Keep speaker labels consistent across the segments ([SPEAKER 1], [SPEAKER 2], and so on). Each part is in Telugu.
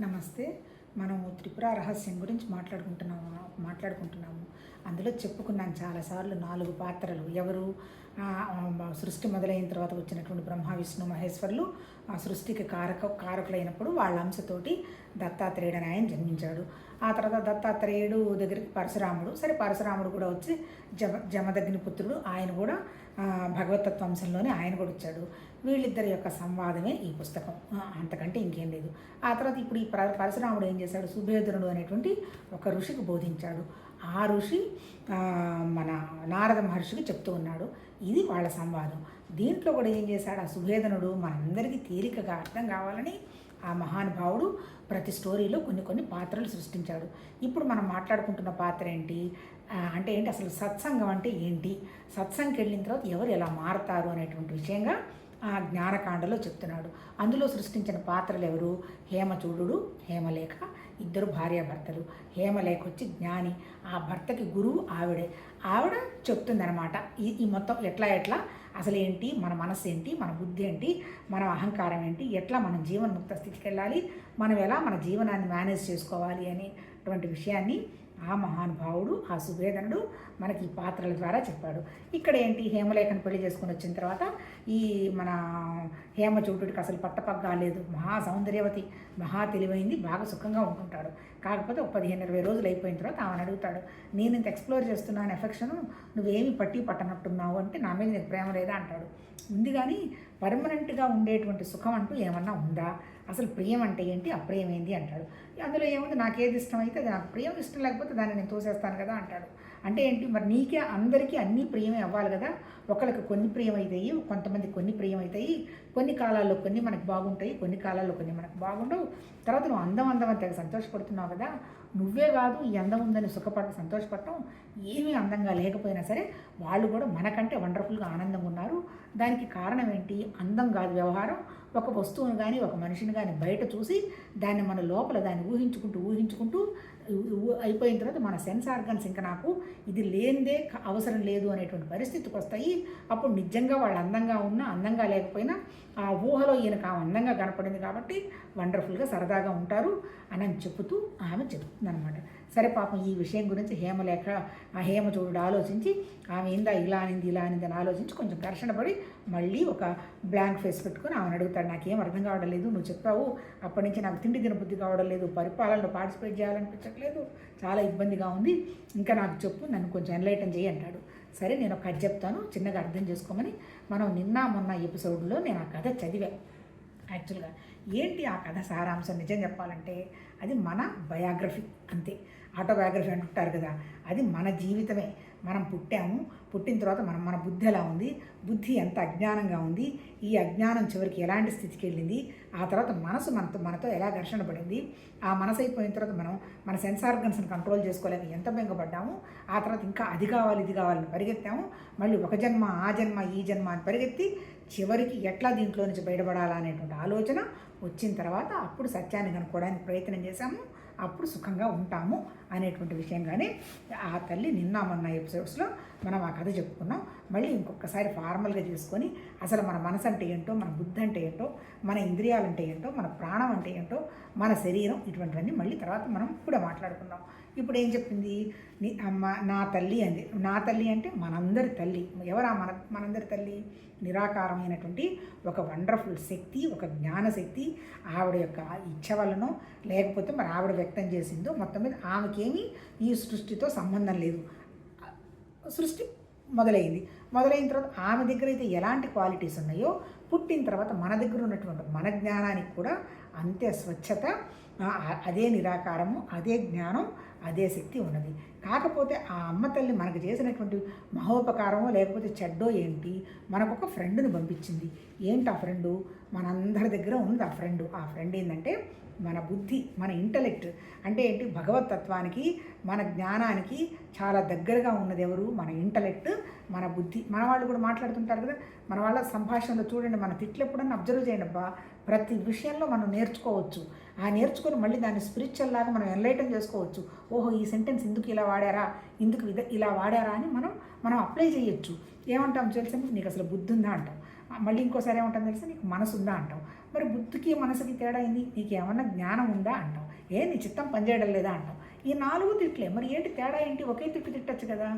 [SPEAKER 1] నమస్తే. మనము త్రిపుర రహస్యం గురించి మాట్లాడుకుంటున్నాము మాట్లాడుకుంటున్నాము. అందులో చెప్పుకున్నాను చాలాసార్లు నాలుగు పాత్రలు. ఎవరు? సృష్టి మొదలైన తర్వాత వచ్చినటువంటి బ్రహ్మ విష్ణు మహేశ్వరులు ఆ సృష్టికి కారక కారకులైనప్పుడు వాళ్ళ అంశతోటి దత్తాత్రేయుడు అని ఆయన జన్మించాడు. ఆ తర్వాత దత్తాత్రేయుడు దగ్గరికి పరశురాముడు. సరే పరశురాముడు కూడా వచ్చి జమ జమదగ్ని పుత్రుడు. ఆయన కూడా భగవతత్వ అంశంలోనే ఆయన కూడా వచ్చాడు. వీళ్ళిద్దరి యొక్క సంవాదమే ఈ పుస్తకం. అంతకంటే ఇంకేం లేదు. ఆ తర్వాత ఇప్పుడు ఈ పరశురాముడు ఏం చేశాడు? సుభేదురుడు అనేటువంటి ఒక ఋషికి బోధించాడు. ఆ ఋషి మన నారద మహర్షికి చెప్తూ ఉన్నాడు. ఇది వాళ్ళ సంవాదం. దీంట్లో కూడా ఏం చేశాడు? ఆ సుభేదనుడు మనందరికీ తేలికగా అర్థం కావాలని ఆ మహానుభావుడు ప్రతి స్టోరీలో కొన్ని కొన్ని పాత్రలు సృష్టించాడు. ఇప్పుడు మనం మాట్లాడుకుంటున్న పాత్ర ఏంటి? అంటే ఏంటి? అసలు సత్సంగం అంటే ఏంటి? సత్సంగ్కి వెళ్ళిన తర్వాత ఎవరు ఎలా మారతారు అనేటువంటి విషయంగా ఆ జ్ఞానకాండలో చెప్తున్నాడు. అందులో సృష్టించిన పాత్రలు ఎవరు? హేమచూడు హేమలేఖ ఇద్దరు భార్యాభర్తలు. హేమలేఖ వచ్చి జ్ఞాని. ఆ భర్తకి గురువు ఆవిడే. ఆవిడ చెప్తుందనమాట ఈ ఈ మొత్తం ఎట్లా ఎట్లా? అసలు ఏంటి మన మనసు ఏంటి మన బుద్ధి ఏంటి మన అహంకారం ఏంటి? ఎట్లా మనం జీవన్ముక్త స్థితికి వెళ్ళాలి? మనం ఎలా మన జీవనాన్ని మేనేజ్ చేసుకోవాలి అనేటువంటి విషయాన్ని ఆ మహానుభావుడు ఆ సుభేదనుడు మనకి ఈ పాత్రల ద్వారా చెప్పాడు. ఇక్కడ ఏంటి? హేమలేఖను పెళ్ళి చేసుకుని వచ్చిన తర్వాత ఈ మన హేమచూటుడికి అసలు పట్టపగ్గాలేదు మహా సౌందర్యవతి మహా తెలివైంది బాగా సుఖంగా ఉంటుంటాడు. కాకపోతే ఒక పదిహేను ఇరవై రోజులు అయిపోయిన తర్వాత ఆమెను అడుగుతాడు నేను ఇంత ఎక్స్ప్లోర్ చేస్తున్నాను ఎఫెక్షన్ నువ్వేమి పట్టి పట్టనట్టున్నావు? అంటే నా మీద నీకు ప్రేమ లేదా? అంటాడు. ఉంది కానీ పర్మనెంట్గా ఉండేటువంటి సుఖం అంటూ ఏమన్నా ఉందా? అసలు ప్రియం అంటే ఏంటి? అప్రియం ఏంటి అంటాడు. అందులో ఏముంది? నాకేది ఇష్టం అయితే అది నాకు ప్రియం ఇష్టం లేకపోతే దాన్ని నేను తోసేస్తాను కదా అంటాడు. అంటే ఏంటి? మరి నీకే అందరికీ అన్నీ ప్రియమే అవ్వాలి కదా? ఒకరికి కొన్ని ప్రియం అవుతాయి కొంతమంది కొన్ని ప్రియం అవుతాయి కొన్ని కాలాల్లో కొన్ని మనకు బాగుంటాయి కొన్ని కాలాల్లో కొన్ని మనకు బాగుండవు. తర్వాత నువ్వు అందం అందం అని తెగ సంతోషపడుతున్నావు కదా? నువ్వే కాదు ఈ అందం ఉందని సుఖపడ సంతోషపడటం ఏమీ అందంగా లేకపోయినా సరే వాళ్ళు కూడా మనకంటే వండర్ఫుల్గా ఆనందంగా ఉన్నారు. దానికి కారణం ఏంటి? అందం కాదు వ్యవహారం. ఒక వస్తువును కానీ ఒక మనిషిని కానీ బయట చూసి దాన్ని మన లోపల దాన్ని ఊహించుకుంటూ ఊహించుకుంటూ అయిపోయిన తర్వాత మన సెన్స్ ఆర్గన్స్ ఇంకా నాకు ఇది లేనిదే క- అవసరం లేదు అనేటువంటి పరిస్థితికి వస్తాయి. అప్పుడు నిజంగా వాళ్ళు అందంగా ఉన్నా అందంగా లేకపోయినా ఆ ఊహలో ఈయనకు ఆ అందంగా కనపడింది కాబట్టి వండర్ఫుల్గా సరదాగా ఉంటారు అని అని చెబుతూ ఆమె చెప్తుంది అనమాట సరే పాపం ఈ విషయం గురించి హేమలేఖ ఆ హేమచూడు ఆలోచించి ఆమె ఇందా ఇలా అనింది ఇలా అనింది అని ఆలోచించి కొంచెం ఘర్షణ పడి మళ్ళీ ఒక బ్లాంక్ ఫేస్ పెట్టుకుని ఆమెను అడుగుతాడు నాకేం అర్థం కావడం లేదు నువ్వు చెప్పావు అప్పటి నుంచి నాకు తిండి తినబుద్ధి కావడం లేదు పరిపాలనలో పార్టిసిపేట్ చేయాలనిపించట్లేదు చాలా ఇబ్బందిగా ఉంది ఇంకా నాకు చెప్పు నన్ను కొంచెం ఎన్లైటన్ చేయి అంటాడు. సరే నేను ఒక కథ చెప్తాను చిన్నగా అర్థం చేసుకోమని మనం నిన్న మొన్న ఎపిసోడ్లో నేను ఆ కథ చదివా యాక్చువల్గా ఏంటి ఆ కథ సారాంశం? నిజం చెప్పాలంటే అది మన బయోగ్రఫీ అంతే. ఆటోబయోగ్రఫీ అంటుంటారు కదా అది మన జీవితమే. మనం పుట్టాము పుట్టిన తర్వాత మనం మన బుద్ధి ఎలా ఉంది బుద్ధి ఎంత అజ్ఞానంగా ఉంది ఈ అజ్ఞానం చివరికి ఎలాంటి స్థితికి వెళ్ళింది ఆ తర్వాత మనసు మనతో మనతో ఎలా ఘర్షణ పడింది ఆ మనసు అయిపోయిన తర్వాత మనం మన సెన్స్ ఆర్గన్స్ని కంట్రోల్ చేసుకోలేక ఎంత బెంగపడ్డాము ఆ తర్వాత ఇంకా అది కావాలి ఇది కావాలని పరిగెత్తాము మళ్ళీ ఒక జన్మ ఆ జన్మ ఈ జన్మ అని పరిగెత్తి చివరికి ఎట్లా దీంట్లో నుంచి బయటపడాలా అనేటువంటి ఆలోచన వచ్చిన తర్వాత అప్పుడు సత్యాన్ని కనుక్కోవడానికి ప్రయత్నం చేశాము. అప్పుడు సుఖంగా ఉంటాము అనేటువంటి విషయంగానే ఆ తల్లి నిన్న మొన్న ఎపిసోడ్స్లో మనం ఆ కథ చెప్పుకున్నాం. మళ్ళీ ఇంకొకసారి ఫార్మల్గా చేసుకొని అసలు మన మనసు అంటే ఏంటో మన బుద్ధి అంటే ఏంటో మన ఇంద్రియాలు అంటే ఏంటో మన ప్రాణం అంటే ఏంటో మన శరీరం ఇటువంటివన్నీ మళ్ళీ తర్వాత మనం కూడా మాట్లాడుకుందాం. ఇప్పుడు ఏం చెప్పింది? నీ అమ్మ నా తల్లి అంది. నా తల్లి అంటే మనందరి తల్లి. ఎవరా మన మనందరి తల్లి? నిరాకారమైనటువంటి ఒక వండర్ఫుల్ శక్తి ఒక జ్ఞానశక్తి ఆవిడ యొక్క ఇచ్చ వలనో లేకపోతే మరి ఆవిడ వ్యక్తం చేసిందో మొత్తం మీద ఆమెకేమీ ఈ సృష్టితో సంబంధం లేదు. సృష్టి మొదలైంది. మొదలైన తర్వాత ఆమె దగ్గర అయితే ఎలాంటి క్వాలిటీస్ ఉన్నాయో పుట్టిన తర్వాత మన దగ్గర ఉన్నటువంటి మన జ్ఞానానికి కూడా అంతే స్వచ్ఛత అదే నిరాకారము అదే జ్ఞానం అదే శక్తి ఉన్నది. కాకపోతే ఆ అమ్మ తల్లి మనకు చేసినటువంటి మహోపకారమో లేకపోతే చెడ్డో ఏంటి? మనకు ఒక ఫ్రెండ్ని పంపించింది. ఏంటి ఆ ఫ్రెండు మనందరి దగ్గర ఉంది ఆ ఫ్రెండ్ ఆ ఫ్రెండ్ ఏంటంటే మన బుద్ధి మన ఇంటలెక్ట్ అంటే ఏంటి? భగవతత్వానికి మన జ్ఞానానికి చాలా దగ్గరగా ఉన్నది ఎవరు? మన ఇంటలెక్ట్ మన బుద్ధి మన వాళ్ళు కూడా మాట్లాడుతుంటారు కదా మన వాళ్ళ సంభాషణలో చూడండి మన తిట్లు ఎప్పుడన్నా అబ్జర్వ్ చేయండి అబ్బా ప్రతి విషయంలో మనం నేర్చుకోవచ్చు. ఆ నేర్చుకొని మళ్ళీ దాన్ని స్పిరిచువల్ లాగా మనం ఎన్లైటన్ చేసుకోవచ్చు. ఓహో ఈ సెంటెన్స్ ఇందుకు ఇలా వాడారా ఇందుకు ఇద ఇలా వాడారా అని మనం మనం అప్లై చేయొచ్చు. ఏమంటాం తెలుసా నీకు? అసలు బుద్ధి ఉందా అంటాం. మళ్ళీ ఇంకోసారి ఏమంటాం తెలుసా నీకు? మనసు ఉందా అంటాం. మరి బుద్ధికి మనసుకి తేడా అయింది నీకు ఏమన్నా జ్ఞానం ఉందా అంటాం. ఏ నీ చిత్తం పనిచేయడం లేదా అంటాం. ఈ నాలుగు తిట్లే మరి ఏంటి తేడా ఏంటి? ఒకే తిట్టు తిట్టచ్చు కదా.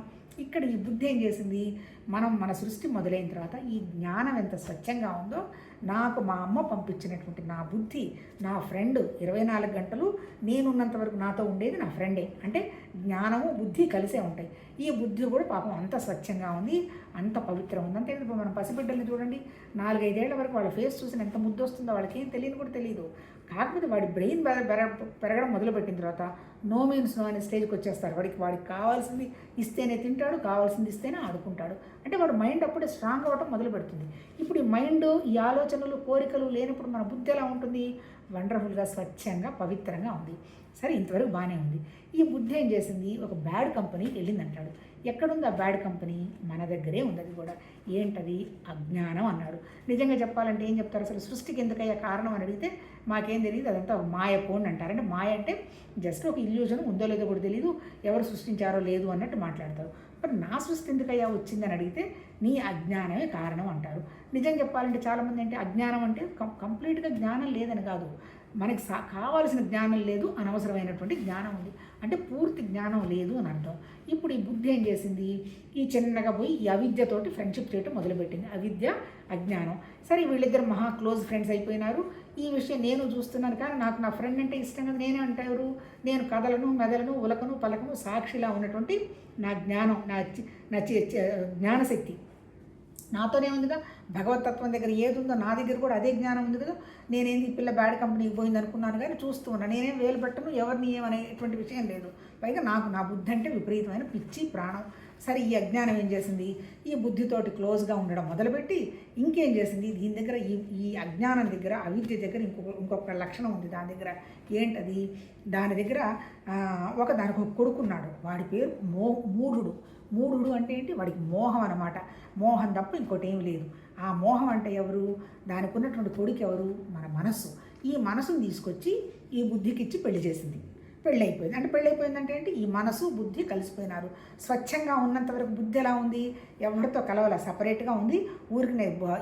[SPEAKER 1] ఇక్కడ ఈ బుద్ధి ఏం చేసింది? మనం మన సృష్టి మొదలైన తర్వాత ఈ జ్ఞానం ఎంత స్వచ్ఛంగా ఉందో నాకు మా అమ్మ పంపించినటువంటి నా బుద్ధి నా ఫ్రెండ్ ఇరవై నాలుగు గంటలు నేనున్నంత వరకు నాతో ఉండేది నా ఫ్రెండే అంటే జ్ఞానము బుద్ధి కలిసే ఉంటాయి. ఈ బుద్ధి కూడా పాపం అంత స్వచ్ఛంగా ఉంది అంత పవిత్రం ఉంది. అంతే మనం పసిబిడ్డల్ని చూడండి. నాలుగైదేళ్ళ వరకు వాళ్ళ ఫేస్ చూసిన ఎంత ముద్దు వస్తుందో వాళ్ళకి ఏం తెలియని కూడా తెలియదు కాకపోతే వాడి బ్రెయిన్ పెరగడం మొదలుపెట్టిన తర్వాత నో మీన్స్ నో అనే స్టేజ్కి వచ్చేస్తారు. వాడికి వాడికి కావాల్సింది ఇస్తేనే తింటాడు కావాల్సింది ఇస్తేనే ఆడుకుంటాడు. అంటే వాడు మైండ్ అప్పుడే స్ట్రాంగ్ అవ్వడం మొదలు పెడుతుంది ఇప్పుడు ఈ మైండ్ ఈ ఆలోచనలు కోరికలు లేనప్పుడు మన బుద్ధి ఎలా ఉంటుంది? వండర్ఫుల్గా స్వచ్ఛంగా పవిత్రంగా ఉంది. సరే ఇంతవరకు బాగానే ఉంది. ఈ బుద్ధి ఏం చేసింది? ఒక బ్యాడ్ కంపెనీకి వెళ్ళింది అంటాడు ఎక్కడుంది ఆ బ్యాడ్ కంపెనీ? మన దగ్గరే ఉంది అది కూడా. ఏంటది? అజ్ఞానం అన్నాడు. నిజంగా చెప్పాలంటే ఏం చెప్తారు? అసలు సృష్టికి ఎందుకయ్యా కారణం అని అడిగితే మాకేం తెలియదు అదంతా ఒక మాయ పోండి అంటారు అంటే మాయ అంటే జస్ట్ ఒక ఇల్యూజన్ ఉందో లేదో కూడా తెలియదు ఎవరు సృష్టించారో లేదు అన్నట్టు మాట్లాడతారు. మరి నా సృష్టి ఎందుకయ్యా వచ్చిందని అడిగితే నీ అజ్ఞానమే కారణం అంటారు. నిజం చెప్పాలంటే చాలామంది అంటే అజ్ఞానం అంటే కం కంప్లీట్గా జ్ఞానం లేదని కాదు. మనకి సా కావాల్సిన జ్ఞానం లేదు అనవసరమైనటువంటి జ్ఞానం ఉంది. అంటే పూర్తి జ్ఞానం లేదు అని అర్థం. ఇప్పుడు ఈ బుద్ధి ఏం చేసింది? ఈ చిన్నగా పోయి ఈ అవిద్యతోటి ఫ్రెండ్షిప్ చేయటం మొదలుపెట్టింది. అవిద్య అజ్ఞానం. సరే వీళ్ళిద్దరు మహా క్లోజ్ ఫ్రెండ్స్ అయిపోయినారు. ఈ విషయం నేను చూస్తున్నాను కానీ నాకు నా ఫ్రెండ్ అంటే ఇష్టం కదా నేనే అంటారు నేను కథలను మెదలను ఉలకను పలకను సాక్షిలా ఉన్నటువంటి నా జ్ఞానం నా నా జ్ఞానశక్తి. నాతోనే ఉందిగా భగవతత్వం దగ్గర ఏది ఉందో నా దగ్గర కూడా అదే జ్ఞానం ఉంది కదా. నేనేంది ఈ పిల్ల బ్యాడ్ కంపెనీకి పోయింది అనుకున్నాను కానీ చూస్తూ ఉన్నా. నేనేం వేలు పెట్టను ఎవరిని ఏమనేటువంటి విషయం లేదు. పైగా నాకు నా బుద్ధి అంటే విపరీతమైన పిచ్చి ప్రాణం. సరే ఈ అజ్ఞానం ఏం చేసింది? ఈ బుద్ధితోటి క్లోజ్గా ఉండడం మొదలుపెట్టి ఇంకేం చేసింది? దీని దగ్గర ఈ ఈ అజ్ఞానం దగ్గర అవిద్య దగ్గర ఇంకొక ఇంకొక లక్షణం ఉంది దాని దగ్గర. ఏంటది? దాని దగ్గర ఒక దానికి ఒక కొడుకున్నాడు. వాడి పేరు మో మూఢుడు. మూఢుడు అంటే ఏంటి? వాడికి మోహం అనమాట మోహం తప్ప ఇంకోటి ఏం లేదు. ఆ మోహం అంటే ఎవరు? దానికి ఉన్నటువంటి కొడుకు ఎవరు? మన మనస్సు. ఈ మనసును తీసుకొచ్చి ఈ బుద్ధికి ఇచ్చి పెళ్ళి చేసింది. పెళ్ళైపోయింది. అంటే పెళ్ళి అయిపోయిందంటే ఏంటి? ఈ మనసు బుద్ధి కలిసిపోయినారు. స్వచ్ఛంగా ఉన్నంత వరకు బుద్ధి ఎలా ఉంది? ఎవరితో కలవాల? సపరేట్గా ఉంది. ఊరికి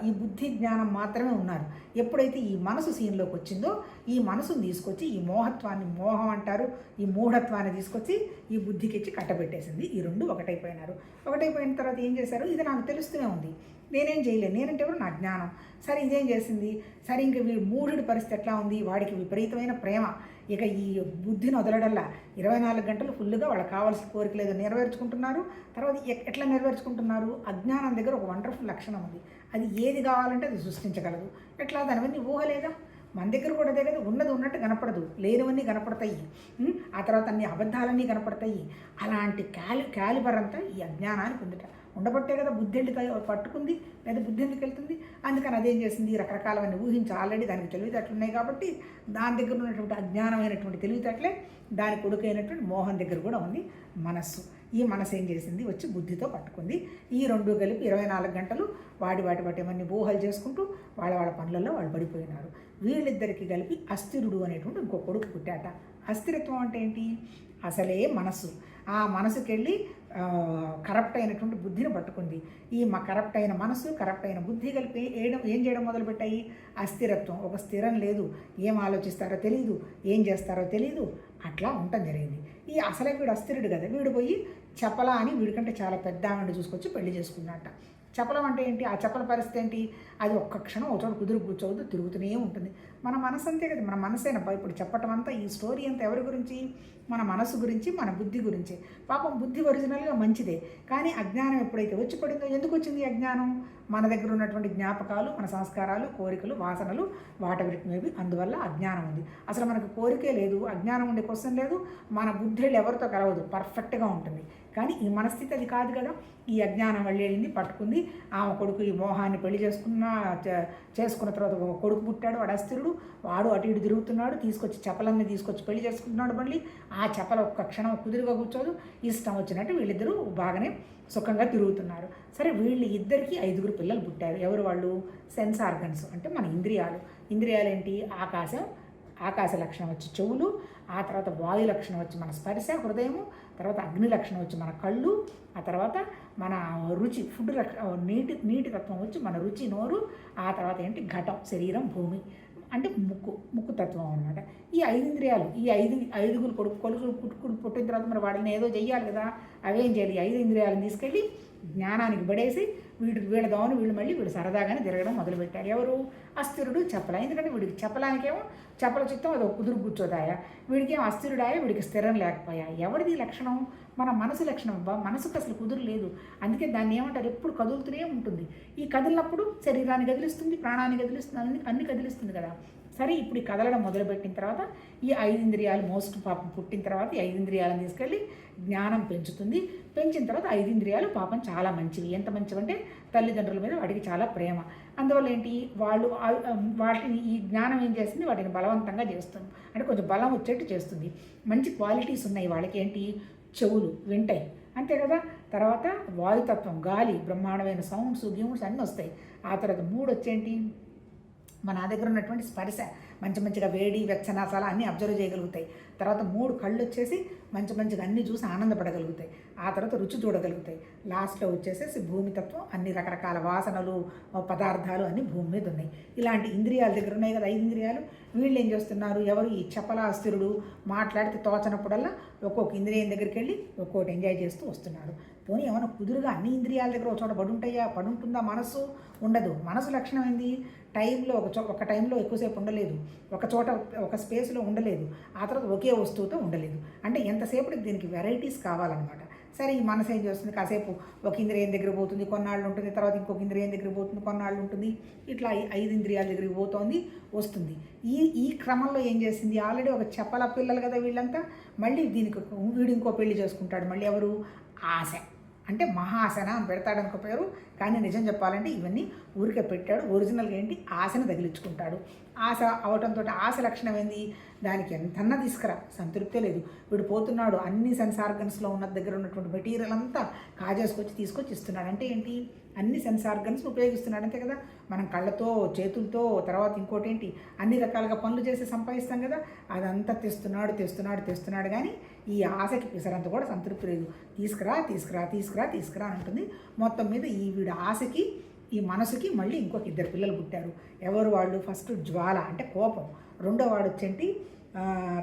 [SPEAKER 1] ఈ బుద్ధి జ్ఞానం మాత్రమే ఉన్నారు. ఎప్పుడైతే ఈ మనసు సీన్లోకి వచ్చిందో ఈ మనసును తీసుకొచ్చి ఈ మోహత్వాన్ని మోహం అంటారు ఈ మూఢత్వాన్ని తీసుకొచ్చి ఈ బుద్ధికి ఇచ్చి కట్టబెట్టేసింది. ఈ రెండు ఒకటైపోయినారు. ఒకటైపోయిన తర్వాత ఏం చేశారు? ఇది నాకు తెలుస్తూనే ఉంది. నేనేం చేయలేను నేనంటే కూడా నా జ్ఞానం. సరే ఇదేం చేసింది? సరే ఇంక వీడు మూఢుడి పరిస్థితి ఎట్లా ఉంది? వాడికి విపరీతమైన ప్రేమ. ఇక ఈ బుద్ధిని వదలడల్లా ఇరవై నాలుగు గంటలు ఫుల్గా వాళ్ళకి కావాల్సిన కోరికలు ఏదో నెరవేర్చుకుంటున్నారు. తర్వాత ఎట్లా నెరవేర్చుకుంటున్నారు? అజ్ఞానం దగ్గర ఒక వండర్ఫుల్ లక్షణం ఉంది. అది ఏది కావాలంటే అది సృష్టించగలదు. ఎట్లా? దానివన్నీ ఊహలేదా? మన దగ్గర కూడా అదే కదా. ఉన్నది ఉన్నట్టు కనపడదు. లేనివన్నీ కనపడతాయి. ఆ తర్వాత అన్ని అబద్ధాలన్నీ కనపడతాయి. అలాంటి క్యాలి క్యాలిబర్ అంతా ఈ అజ్ఞానానికి ఉందిట. ఉండబట్టే కదా బుద్ధి ఎందుకు పట్టుకుంది? లేదా బుద్ధి ఎందుకు వెళ్తుంది? అందుకని అదేం చేసింది? రకరకాలవన్నీ ఊహించి ఆల్రెడీ దానికి తెలివితేటలు ఉన్నాయి కాబట్టి దాని దగ్గర ఉన్నటువంటి అజ్ఞానమైనటువంటి తెలివితేటలే దాని కొడుకైనటువంటి మోహన్ దగ్గర కూడా ఉంది మనస్సు. ఈ మనసు ఏం చేసింది? వచ్చి బుద్ధితో పట్టుకుంది. ఈ రెండు కలిపి ఇరవై నాలుగు గంటలు వాడి వాటి వాటి ఏమన్నీ ఊహలు చేసుకుంటూ వాళ్ళ వాళ్ళ పనులలో వాళ్ళు పడిపోయినారు. వీళ్ళిద్దరికి కలిపి అస్థిరుడు అనేటువంటి ఇంకో కొడుకు పుట్టాట. అస్థిరత్వం అంటే ఏంటి? అసలే మనసు ఆ మనసుకెళ్ళి కరప్ట్ అయినటువంటి బుద్ధిని పట్టుకుంది. ఈ మా కరప్ట్ అయిన మనసు కరప్ట్ అయిన బుద్ధి కలిపి వేయడం ఏం చేయడం మొదలుపెట్టాయి? అస్థిరత్వం. ఒక స్థిరం లేదు. ఏం ఆలోచిస్తారో తెలియదు ఏం చేస్తారో తెలియదు అట్లా ఉండటం జరిగింది. ఈ అసలే వీడు అస్థిరుడు కదా. వీడు పోయి చెప్పలా అని వీడికంటే చాలా పెద్ద ఆవిడ చూసుకొచ్చి పెళ్ళి చేసుకున్నట్ట చపలం అంటే ఏంటి? ఆ చపల పరిస్థితి ఏంటి? అది ఒక్క క్షణం ఒక చోట కుదురు కూర్చోవద్దు తిరుగుతూనే ఉంటుంది. మన మనసు అంతే కదా మన మనసేనా ఇప్పుడు చెప్పటం అంతా ఈ స్టోరీ అంతా ఎవరి గురించి? మన మనసు గురించి మన బుద్ధి గురించి. పాపం బుద్ధి ఒరిజినల్గా మంచిదే. కానీ అజ్ఞానం ఎప్పుడైతే వచ్చి పడిందో ఎందుకు వచ్చింది ఈ అజ్ఞానం? మన దగ్గర ఉన్నటువంటి జ్ఞాపకాలు మన సంస్కారాలు కోరికలు వాసనలు వాటి మేబీ అందువల్ల అజ్ఞానం ఉంది. అసలు మనకు కోరికే లేదు అజ్ఞానం ఉండే క్వశ్చన్ లేదు మన బుద్ధులు ఎవరితో కలవదు పర్ఫెక్ట్గా ఉంటుంది. కానీ ఈ మనస్థితి అది కాదు కదా ఈ అజ్ఞానం వెళ్ళేది పట్టుకుంది ఆమె కొడుకు ఈ మోహాన్ని పెళ్ళి చేసుకున్న చేసుకున్న తర్వాత ఒక కొడుకు పుట్టాడు వాడు అస్థిరుడు వాడు అటు ఇటు తిరుగుతున్నాడు తీసుకొచ్చి చెప్పలన్నీ తీసుకొచ్చి పెళ్ళి చేసుకుంటున్నాడు మళ్ళీ. ఆ చెప్పల ఒక్క క్షణం కుదురుగా కూర్చోదు. ఇష్టం వచ్చినట్టు వీళ్ళిద్దరూ బాగానే సుఖంగా తిరుగుతున్నారు. సరే వీళ్ళు ఇద్దరికి ఐదుగురు పిల్లలు పుట్టారు. ఎవరు వాళ్ళు? సెన్స్ ఆర్గన్స్ అంటే మన ఇంద్రియాలు. ఇంద్రియాలు ఏంటి? ఆకాశం ఆకాశ లక్షణం వచ్చి చెవులు ఆ తర్వాత వాయు లక్షణం వచ్చి మన స్పర్శ హృదయము తర్వాత అగ్ని లక్షణం వచ్చి మన కళ్ళు ఆ తర్వాత మన రుచి ఫుడ్ లక్ష నీటి నీటి తత్వం వచ్చి మన రుచి నోరు ఆ తర్వాత ఏంటి? ఘటం శరీరం భూమి. అంటే ముక్కు ముక్కు తత్వం అనమాట ఈ ఐదు ఇంద్రియాలు ఈ ఐదు ఐదుగురు కొడుకు కొడుకులు పుట్టుకులు పుట్టిన తర్వాత మరి వాళ్ళని ఏదో చెయ్యాలి కదా అవేం చేయాలి? ఈ ఐదు ఇంద్రియాలను తీసుకెళ్ళి జ్ఞానానికి పడేసి వీడు వీళ్ళ దోమను వీళ్ళు మళ్ళీ వీడు సరదాగానే తిరగడం మొదలుపెట్టారు. ఎవరు? అస్థిరుడు చెప్పల ఎందుకంటే వీడికి చెప్పలానికేమో చెప్పల చిత్తం అది ఒక కుదురు కూర్చోదాయా వీడికి ఏం అస్థిరుడాయా? వీడికి స్థిరం లేకపోయా? ఎవరిది లక్షణం? మన మనసు లక్షణం అబ్బా మనసుకు అసలు కుదురు లేదు. అందుకే దాన్ని ఏమంటారు? ఎప్పుడు కదులుతూనే ఉంటుంది. ఈ కదిలినప్పుడు శరీరాన్ని కదిలిస్తుంది ప్రాణాన్ని కదిలిస్తుంది అన్ని అన్ని కదిలిస్తుంది కదా. సరే ఇప్పుడు ఈ కదలడం మొదలుపెట్టిన తర్వాత ఈ ఐదు ఇంద్రియాలు మోస్ట్ పాపం పుట్టిన తర్వాత ఈ ఐదు ఇంద్రియాలను తీసుకెళ్ళి జ్ఞానం పెంచుతుంది. పెంచిన తర్వాత ఐదు ఇంద్రియాలు పాపం చాలా మంచివి. ఎంత మంచివంటే తల్లిదండ్రుల మీద వాడికి చాలా ప్రేమ. అందువల్ల ఏంటి? వాళ్ళు వాటిని ఈ జ్ఞానం ఏం చేస్తుంది? వాటిని బలవంతంగా చేస్తుంది. అంటే కొంచెం బలం వచ్చేట్టు చేస్తుంది. మంచి క్వాలిటీస్ ఉన్నాయి వాళ్ళకి. ఏంటి? చెవులు వింటాయి. అంతే కదా? తర్వాత వాయుతత్వం గాలి బ్రహ్మాండమైన సౌండ్స్ గ్యూమ్స్ అన్నీ వస్తాయి. ఆ తర్వాత మూడు వచ్చేంటి మన దగ్గర ఉన్నటువంటి స్పర్శ. మంచి మంచిగా వేడి వెచ్చనాసాల అన్నీ అబ్జర్వ్ చేయగలుగుతాయి. తర్వాత మూడు కళ్ళు వచ్చేసి మంచి మంచిగా అన్నీ చూసి ఆనందపడగలుగుతాయి. ఆ తర్వాత రుచి చూడగలుగుతాయి. లాస్ట్లో వచ్చేసేసి భూమితత్వం అన్ని రకరకాల వాసనలు పదార్థాలు అన్నీ భూమి మీద ఉన్నాయి. ఇలాంటి ఇంద్రియాల దగ్గర ఉన్నాయి కదా ఐదు ఇంద్రియాలు. వీళ్ళు ఏం చేస్తున్నారు? ఎవరు ఈ చపలాస్తురుడు మాట్లాడితే తోచనప్పుడల్లా ఒక్కొక్క ఇంద్రియం దగ్గరికి వెళ్ళి ఒక్కొక్కటి ఎంజాయ్ చేస్తూ వస్తున్నారు. పోనీ ఏమైనా కుదురుగా అన్ని ఇంద్రియాల దగ్గర ఒక చోట పడుంటాయా? పడుంటుందా మనసు ఉండదు. మనసు లక్షణం ఏంది? టైంలో ఒక చో ఒక టైంలో ఎక్కువసేపు ఉండలేదు. ఒక చోట ఒక స్పేస్లో ఉండలేదు. ఆ తర్వాత ఒకే వస్తువుతో ఉండలేదు. అంటే ఎంతసేపటికి దీనికి వెరైటీస్ కావాలన్నమాట. సరే ఈ మనసు ఏం చేస్తుంది? కాసేపు ఒక ఇంద్రియం దగ్గర పోతుంది కొన్నాళ్ళు ఉంటుంది. తర్వాత ఇంకొక ఇంద్రియం దగ్గర పోతుంది కొన్నాళ్ళు ఉంటుంది. ఇట్లా ఐదు ఇంద్రియాల దగ్గరికి పోతోంది వస్తుంది. ఈ ఈ క్రమంలో ఏం చేసింది? ఆల్రెడీ ఒక చెప్పల పిల్లలు కదా వీళ్ళంతా. మళ్ళీ దీనికి వీడు ఇంకో పెళ్ళి చేసుకుంటాడు. మళ్ళీ ఎవరు? ఆశ. అంటే మహాసన అని పెడతాడు అనుకో పేరు. కానీ నిజం చెప్పాలంటే ఇవన్నీ ఊరికే పెట్టాడు. ఒరిజినల్గా ఏంటి? ఆశను తగిలించుకుంటాడు. ఆశ అవటంతో ఆశ లక్షణం ఏంది దానికి ఎంతన్నా తీసుకురా. సంతృప్తే లేదు. వీడు పోతున్నాడు. అన్ని సెన్స్ ఆర్గన్స్లో ఉన్న దగ్గర ఉన్నటువంటి మెటీరియల్ అంతా కాజేసుకొచ్చి తీసుకొచ్చి ఇస్తున్నాడు. అంటే ఏంటి? అన్ని సెన్స్ ఆర్గన్స్ ఉపయోగిస్తున్నాడు అంతే కదా? మనం కళ్ళతో చేతులతో తర్వాత ఇంకోటి ఏంటి? అన్ని రకాలుగా పనులు చేసి సంపాదిస్తాం కదా? అదంతా తెస్తున్నాడు తెస్తున్నాడు తెస్తున్నాడు కానీ ఈ ఆశకి పిసరంత కూడా సంతృప్తి లేదు. తీసుకురా తీసుకురా తీసుకురా తీసుకురా అని అంటుంది. మొత్తం మీద ఈ వీడి ఆశకి ఈ మనసుకి మళ్ళీ ఇంకొక ఇద్దరు పిల్లలు పుట్టారు. ఎవరు వాళ్ళు? ఫస్ట్ జ్వాల అంటే కోపం. రెండో వాడు వచ్చేంటి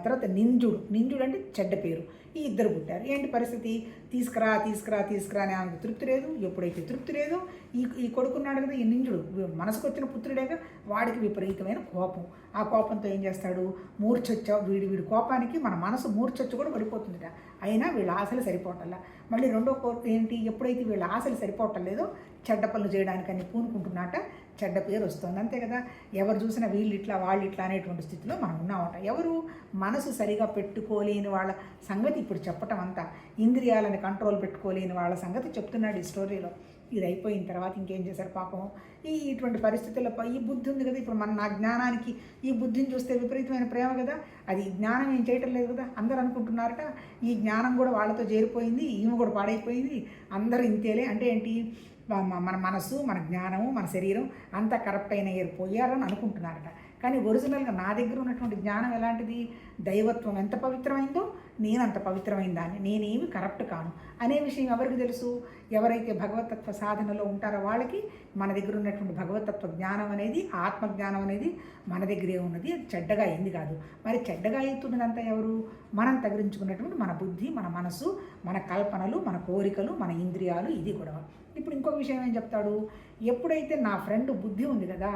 [SPEAKER 1] తర్వాత నింజుడు. నింజుడు అంటే చెడ్డ పేరు. ఈ ఇద్దరు పుట్టారు. ఏంటి పరిస్థితి? తీసుకురా తీసుకురా తీసుకురా అని ఆమెకు తృప్తి లేదు. ఎప్పుడైతే తృప్తి లేదో ఈ ఈ కొడుకున్నాడు కదా ఈ నింజుడు. మనసుకు వచ్చిన పుత్రుడేగా వాడికి విపరీతమైన కోపం. ఆ కోపంతో ఏం చేస్తాడు? మూర్ఛొచ్చ వీడి వీడి కోపానికి మన మనసు మూర్ఛొచ్చు కూడా పడిపోతుందిట. అయినా వీళ్ళ ఆశలు సరిపోవటల్లా మళ్ళీ రెండో కో ఏంటి? ఎప్పుడైతే వీళ్ళ ఆశలు సరిపోవటం లేదో చెడ్డ పనులు చేయడానికని పూనుకుంటున్నట చెడ్డ పేరు వస్తుంది. అంతే కదా? ఎవరు చూసినా వీళ్ళు ఇట్లా వాళ్ళు ఇట్లా అనేటువంటి స్థితిలో మనం ఉన్నామట. ఎవరు? మనసు సరిగా పెట్టుకోలేని వాళ్ళ సంగతి ఇప్పుడు చెప్పటం అంతా. ఇంద్రియాలని కంట్రోల్ పెట్టుకోలేని వాళ్ళ సంగతి చెప్తున్నాడు ఈ స్టోరీలో. ఇది అయిపోయిన తర్వాత ఇంకేం చేశారు పాపం? ఈ ఇటువంటి పరిస్థితుల్లో ఈ బుద్ధి ఉంది కదా? ఇప్పుడు మన నా జ్ఞానానికి ఈ బుద్ధిని చూస్తే విపరీతమైన ప్రేమ కదా? అది జ్ఞానం ఏం చేయటం లేదు కదా? అందరు అనుకుంటున్నారట ఈ జ్ఞానం కూడా వాళ్ళతో చేరిపోయింది ఈమె కూడా పాడైపోయింది అందరూ ఇంతేలే. అంటే ఏంటి? మన మనసు మన జ్ఞానము మన శరీరం అంతా కరప్ట్ అయిన పోయారని అనుకుంటున్నారట. కానీ ఒరిజినల్గా నా దగ్గర ఉన్నటువంటి జ్ఞానం ఎలాంటిది? దైవత్వం ఎంత పవిత్రమైందో నేను అంత పవిత్రమైన దాన్ని నేనేమి కరప్ట్ కాను. అనే విషయం ఎవరికి తెలుసు? ఎవరైతే భగవతత్వ సాధనలో ఉంటారో వాళ్ళకి మన దగ్గర ఉన్నటువంటి భగవతత్వ జ్ఞానం అనేది ఆత్మ జ్ఞానం అనేది మన దగ్గరే ఉన్నది. అది చెడ్డగా అయింది కాదు. మరి చెడ్డగా అవుతున్నదంతా ఎవరు? మనం తగిలించుకున్నటువంటి మన బుద్ధి మన మనసు మన కల్పనలు మన కోరికలు మన ఇంద్రియాలు ఇది గొడవ. ఇప్పుడు ఇంకొక విషయం ఏం చెప్తాడు? ఎప్పుడైతే నా ఫ్రెండ్ బుద్ధి ఉంది కదా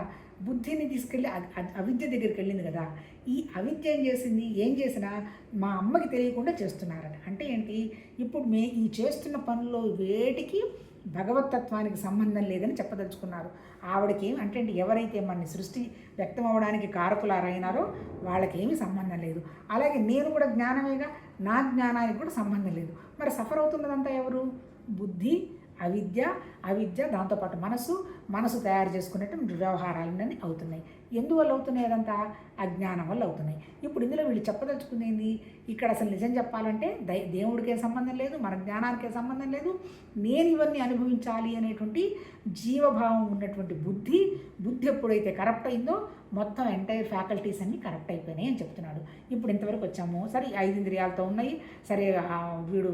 [SPEAKER 1] బుద్ధిని తీసుకెళ్ళి అవిద్య దగ్గరికి వెళ్ళింది కదా ఈ అవిద్య ఏం చేసింది? ఏం చేసినా మా అమ్మకి తెలియకుండా చేస్తున్నారట. అంటే ఏంటి? ఇప్పుడు మే ఈ చేస్తున్న పనుల్లో వేటికి భగవతత్వానికి సంబంధం లేదని చెప్పదలుచుకున్నారు. ఆవిడకి ఏం అంటే ఏంటి? ఎవరైతే మన సృష్టి వ్యక్తం అవ్వడానికి కారకులారైనారో వాళ్ళకేమీ సంబంధం లేదు. అలాగే నేను కూడా జ్ఞానమేగా నా జ్ఞానానికి కూడా సంబంధం లేదు. మరి సఫర్ అవుతున్నదంతా ఎవరు? బుద్ధి అవిద్య అవిద్య దాంతోపాటు మనసు మనసు తయారు చేసుకునేటువంటి వ్యవహారాలన్నీ అవుతున్నాయి. ఎందువల్ల అవుతున్నాయి అదంతా? అజ్ఞానం వల్ల అవుతున్నాయి. ఇప్పుడు ఇందులో వీళ్ళు చెప్పదలుచుకునేది ఇక్కడ అసలు నిజం చెప్పాలంటే దై దేవుడికే సంబంధం లేదు మన జ్ఞానానికే సంబంధం లేదు. నేను ఇవన్నీ అనుభవించాలి అనేటువంటి జీవభావం ఉన్నటువంటి బుద్ధి బుద్ధి ఎప్పుడైతే కరప్ట్ అయిందో మొత్తం ఎంటైర్ ఫ్యాకల్టీస్ అన్నీ కరప్ట్ అయిపోయినాయి అని చెప్తున్నాడు. ఇప్పుడు ఇంతవరకు వచ్చాము. సరే ఐదింద్రియాలతో ఐదు ఉన్నాయి. సరే వీడు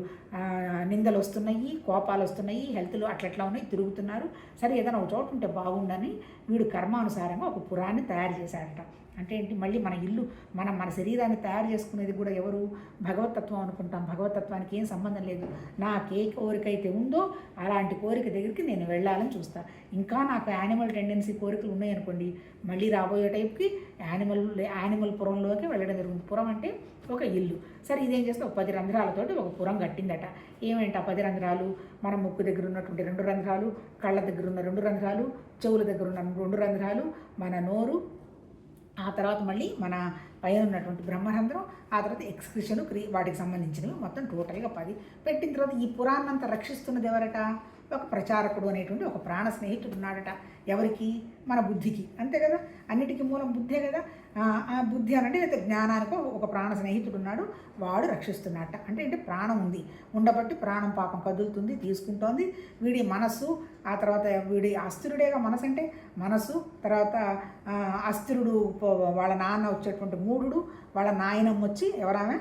[SPEAKER 1] నిందలు వస్తున్నాయి కోపాలు వస్తున్నాయి హెల్త్లు అట్లట్లా ఉన్నాయి? తిరుగుతున్నారు. సరే ఏదైనా ఒక చోట ఉంటే బాగుండని వీడు కర్మానుసారంగా ఒక పురాన్ని తయారు చేశాడట అంటే ఏంటి? మళ్ళీ మన ఇల్లు మనం మన శరీరాన్ని తయారు చేసుకునేది కూడా ఎవరు? భగవతత్వం అనుకుంటాం. భగవతత్వానికి ఏం సంబంధం లేదు. నాకు ఏ కోరిక అయితే ఉందో అలాంటి కోరిక దగ్గరికి నేను వెళ్ళాలని చూస్తా. ఇంకా నాకు యానిమల్ టెండెన్సీ కోరికలు ఉన్నాయనుకోండి మళ్ళీ రాబోయే టైప్కి యానిమల్ యానిమల్ పురంలోకి వెళ్ళడం జరుగుతుంది. పురం అంటే ఒక ఇల్లు. సరే ఇదేం చేస్తే? ఒక పది రంధ్రాలతోటి ఒక పురం కట్టిందట. ఏమేంటి ఆ పది రంధ్రాలు? మన ముక్కు దగ్గర ఉన్నటువంటి రెండు రంధ్రాలు కళ్ళ దగ్గర ఉన్న రెండు రంధ్రాలు చెవుల దగ్గర ఉన్న రెండు రంధ్రాలు మన నోరు ఆ తర్వాత మళ్ళీ మన పైన ఉన్నటువంటి బ్రహ్మరంధ్రం ఆ తర్వాత ఎక్స్క్రిషన్ క్రీ వాటికి సంబంధించినవి మొత్తం టోటల్గా పది. పెట్టిన తర్వాత ఈ పురాణంతా రక్షిస్తున్నది ఎవరట? ఒక ప్రచారకుడు అనేటువంటి ఒక ప్రాణ స్నేహితుడు ఉన్నాడట. ఎవరికి? మన బుద్ధికి. అంతే కదా? అన్నిటికీ మూలం బుద్ధే కదా? ఆ, బుద్ధి అనంటే లేకపోతే జ్ఞానానికి ఒక ప్రాణ స్నేహితుడు ఉన్నాడు వాడు రక్షిస్తున్నట్ట అంటే అంటే ప్రాణం ఉంది. ఉండబట్టి ప్రాణం పాపం కదులుతుంది తీసుకుంటోంది. వీడి మనస్సు ఆ తర్వాత వీడి అస్థిరుడేగా మనసు అంటే మనసు తర్వాత అస్థిరుడు వాళ్ళ నాన్న వచ్చేటువంటి మూఢుడు వాళ్ళ నాయనమ్మ వచ్చి ఎవరామె